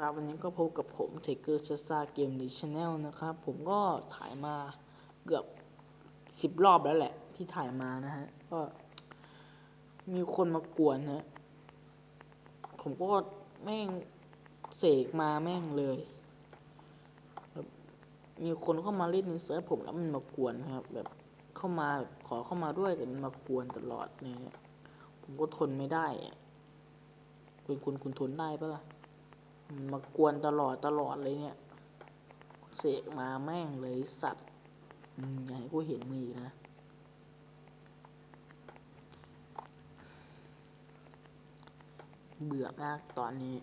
ครับวันนี้ก็พบกับผมเทเกอร์ซาซาเกมดีชแนลนะครับ ผมก็ถ่ายมาเกือบสิบรอบแล้วแหละ ที่ถ่ายมานะฮะ ก็มีคนมากวนนะ ผมก็แม่งเสกมาแม่งเลย มีคนเข้ามาเล่นในเซิร์ฟผมแล้วมันมากวนครับ แบบเข้ามาขอเข้ามาด้วยแต่มันมากวนตลอดเนี่ยผมก็ทนไม่ได้ คุณคุณคุณทนได้ปะล่ะ มากวนตลอดตลอดเลยเนี่ย เสกมาแม่งเลยสัตว์อย่าให้กูเห็นมือนะ เบื่อมากตอนนี้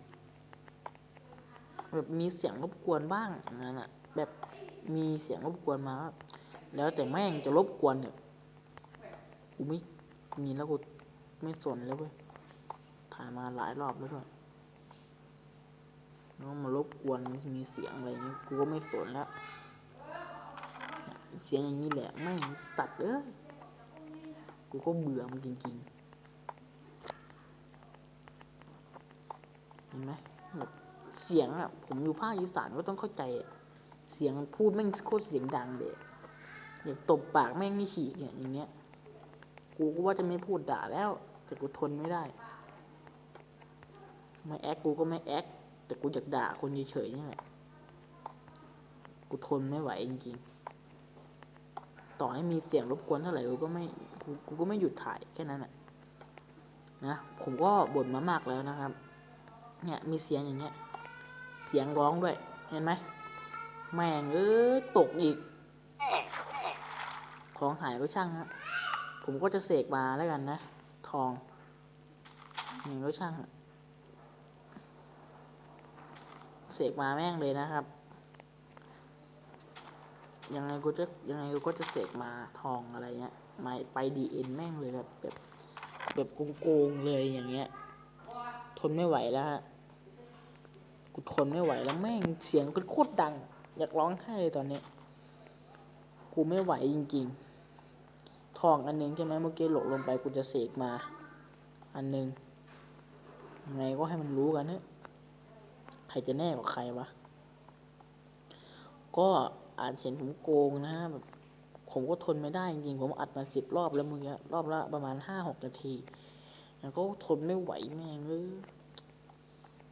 แบบมีเสียงรบกวนบ้างอย่างนั้นอะแบบมีเสียงรบกวนมา แล้วแต่แม่งจะรบกวนเนี่ยกูไม่ยินแล้วกูไม่สนแล้วเว้ยถ่ายมาหลายรอบแล้วด้วย แล้วมารบกวนมีเสียงอะไรเงี้ยกูก็ไม่สนแล้วเสียงอย่างนี้แหละไม่งสัตว์เอ้ยกูก็เบื่อมันจริงๆเห็นไหมแบบเสียงอะผมอยู่ภาคอีสานก็ต้องเข้าใจเสียงพูดแม่งโคตรเสียงดังเลยอยากตบปากแม่งนี่ฉีกเนี่ยอย่างเงี้ย กูก็ว่าจะไม่พูดด่าแล้ว แต่กูทนไม่ได้ ไม่แอคกูก็ไม่แอค แต่กูอยากด่าคนเฉยๆนี่แหละ กูทนไม่ไหวจริงๆ ต่อให้มีเสียงรบกวนเท่าไหร่กูก็ไม่กูกูก็ไม่หยุดถ่ายแค่นั้นแหละนะผมก็บ่นมามากแล้วนะครับ เนี่ยมีเสียงอย่างเงี้ย เสียงร้องด้วย เห็นไหมแม่งเอ้ยตกอีก ของหายก็ช่างครับผมก็จะเสกมาแล้วกันนะ ทองนี่ก็ช่างอะ เสกมาแม่งเลยนะครับ ยังไงกูจะยังไงกูก็จะเสกมาทองอะไรเงี้ยมาไปดีเอ็นแม่งเลยแบบแบบแบบโกงๆเลยอย่างเงี้ย ทนไม่ไหวแล้วฮะกูทนไม่ไหวแล้วแม่งเสียงเป็โคตรดัง อยากร้องไห้เลยตอนนี้ กูไม่ไหวจริง ๆ ทองอันหนึงใช่ไหมเมื่อกี้หลกลงไปกูจะเสกมา อันหนึงยังไงก็ให้มันรู้กันเนอะ ใครจะแน่กว่าใครวะ ก็อาจเห็นผมโกงนะแบบผมก็ทนไม่ได้จริงผมอัดมาสิบรอบแล้วมึงอะรอบละประมาณห้าหกนาทีแล้วก็ทนไม่ไหวแม่งเออ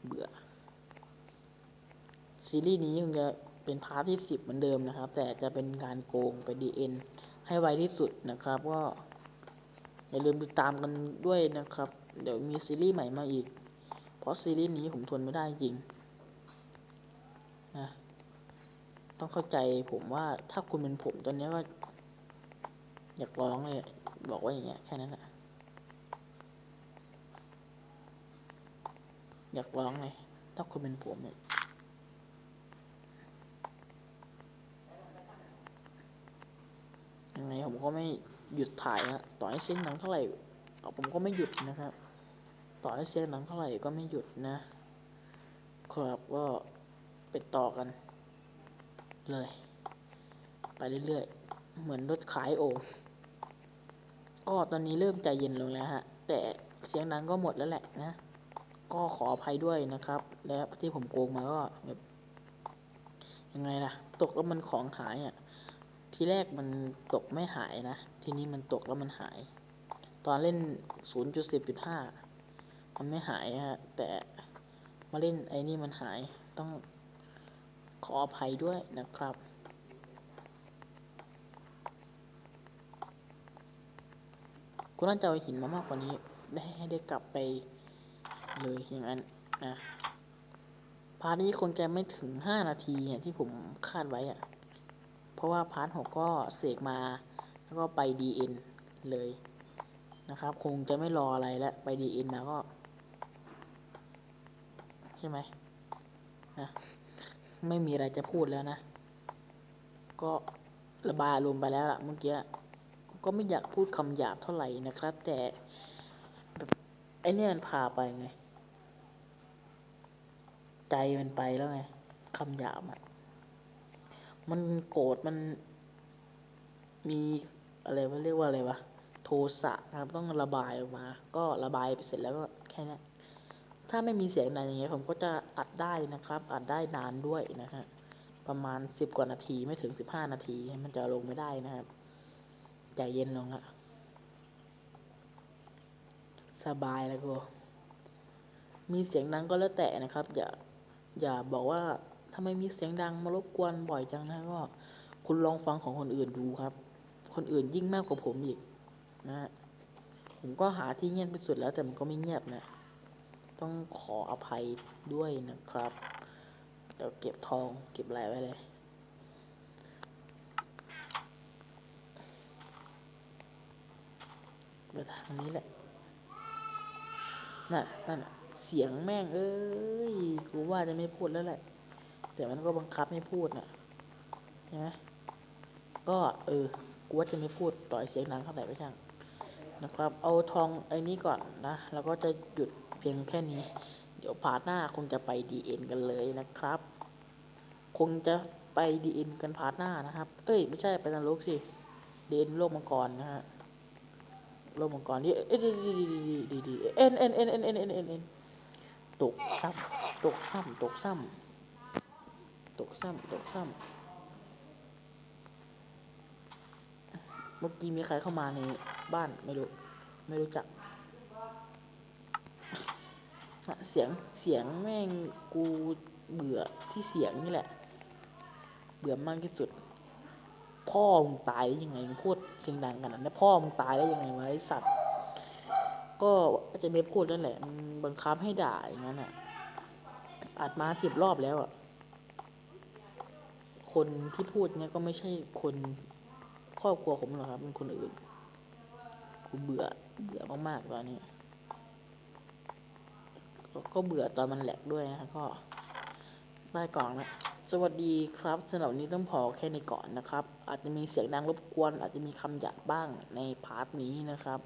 เบื่อ ซีรีส์นี้คงจะเป็นพาร์ทที่สิบเหมือนเดิมนะครับ แต่จะเป็นการโกงไปดีเอ็นให้ไวที่สุดนะครับ ก็อย่าลืมติดตามกันด้วยนะครับ เดี๋ยวมีซีรีส์ใหม่มาอีก เพราะซีรีส์นี้ผมทนไม่ได้จริง นะต้องเข้าใจผมว่าถ้าคุณเป็นผมตอนนี้ก็อยากร้องเลย บอกว่าอย่างเงี้ยแค่นั้นแหละอยากร้องเลยถ้าคุณเป็นผมเนี่ยยังไงผมก็ไม่หยุดถ่ายนะต่อให้เสียงหนังเท่าไหร่ผมก็ไม่หยุดนะครับ ต่อให้เสียงหนังเท่าไหร่ก็ไม่หยุดนะครับก็ ไปต่อกัน เลย ไปเรื่อยๆ เหมือนรถขายโอ่งก็ตอนนี้เริ่มใจเย็นลงแล้วฮะ แต่เสียงดังก็หมดแล้วแหละนะ ก็ขออภัยด้วยนะครับ แล้วที่ผมโกงมาก็แบบยังไงล่ะ ตกแล้วมันของหายอะ ทีแรกมันตกไม่หายนะ ทีนี้มันตกแล้วมันหาย ตอนเล่น 0.10.5 มันไม่หายฮะ แต่มาเล่นไอ้นี่มันหาย ต้อง ขออภัยด้วยนะครับ กูน่าจะเอาหินมามากกว่านี้ ได้ให้ได้กลับไปเลยอย่างนั้นนะพาร์ทนี้คงจะไม่ถึง 5 นาทีอย่างที่ผมคาดไว้อะเพราะว่าพาร์ทหกก็เสกมา แล้วก็ไป DN เลยนะครับ คงจะไม่รออะไรแล้ว ไป DN มาก็ ใช่ไหมนะ ไม่มีอะไรจะพูดแล้วนะ ก็ระบายอารมไปแล้วล่ะเมื่อกี้ก็ไม่อยากพูดคำหยาบเท่าไหร่นะครับ แต่แบบไอเนี่ยมันพาไปไง ใจมันไปแล้วไงคำหยาบอะมันโกรธมันมีอะไรว่าเรียกว่าอะไรวะโทสะนะครับต้องระบายออกมา ก็ระบายไปเสร็จแล้วก็แค่นี้ ถ้าไม่มีเสียงดังอย่างเงี้ยผมก็จะอัดได้นะครับ อัดได้นานด้วยนะฮะประมาณสิบกว่านาทีไม่ถึงสิบห้านาทีมันจะลงไม่ได้นะครับใจเย็นลงอะสบายแล้วกูมีเสียงดังก็แล้วแต่นะครับ อย่าอย่าบอกว่าทำไมมีเสียงดังมารบกวนบ่อยจังนะก็ คุณลองฟังของคนอื่นดูครับ คนอื่นยิ่งมากกว่าผมอีกนะฮะผมก็หาที่เงียบที่สุดแล้วแต่มันก็ไม่เงียบนะ ต้องขออภัยด้วยนะครับเดี๋ยวเก็บทองเก็บอะไรไว้เลย ไปทางนี้แหละ น่ะนั่นน่ะเสียงแม่งเอ้ย กูว่าจะไม่พูดแล้วแหละ แต่มันก็บังคับให้พูดน่ะใช่ไหมก็เออ กูว่าจะไม่พูดต่อยเสียงดังเท่าไหร่ไม่ช่างนะครับ เอาทองไอ้นี้ก่อนนะ แล้วก็จะหยุด เพียงแค่นี้ เดี๋ยวพาร์ทหน้าคงจะไปดีเอ็นกันเลยนะครับ คงจะไปดีเอ็นกันพาร์ทหน้านะครับ เอ้ย ไม่ใช่ไปนรกสิดีเอ็นโลกมังกรนะฮะโลกมังกรนี่เอ็นดีดีดีดีดีเอ็นเอ็นเอ็นเอ็นเอ็นเอ็นเอ็นเอ็นตกซ้ำตกซ้ำตกซ้ำตกซ้ำตกซ้ำเมื่อกี้มีใครเข้ามาในบ้านไม่รู้ ไม่รู้จัก เสียงเสียงแม่งกูเบื่อที่เสียงนี่แหละ เบื่อมากที่สุด พ่อมึงตายได้ยังไงมึงพูดเสียงดังกันนพ่อมึงตายได้ยังไงวะไอสัตว์ ก็จะไม่พูดนั่นแหละมึงบังคับให้ด่าอย่างนั้นอะอัดมาสิบรอบแล้วอะคนที่พูดเนี่ยก็ไม่ใช่คนครอบครัวผมหรอกครับเป็นคนอื่นกูเบื่อเบื่อมากๆตอนนี้ ก็เบื่อตอนมันแหลกด้วยนะก็ได้กล่อนนะสวัสดีครับสำหรับนี้ต้องพอแค่นี้ก่อนนะครับ อาจจะมีเสียงดังรบกวน อาจจะมีคำหยาบบ้างในพาร์ทนี้นะครับ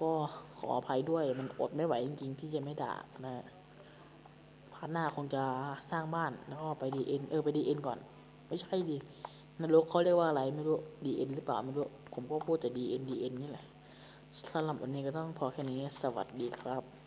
ก็ขออภัยด้วยมันอดไม่ไหวจริงๆ ที่จะไม่ด่านะพาร์ทหน้าคงจะสร้างบ้านแล้วก็ไปดีเอ็นเออไปดีเอ็นก่อน ไม่ใช่ดินรกเขาเรียกว่าอะไรไม่รู้ดีเอ็นหรือเปล่าไม่รู้ผมก็พูดแต่ดีเอ็นดีเอ็นนี่แหละสำหรับวันนี้ก็ต้องพอแค่นี้สวัสดีครับ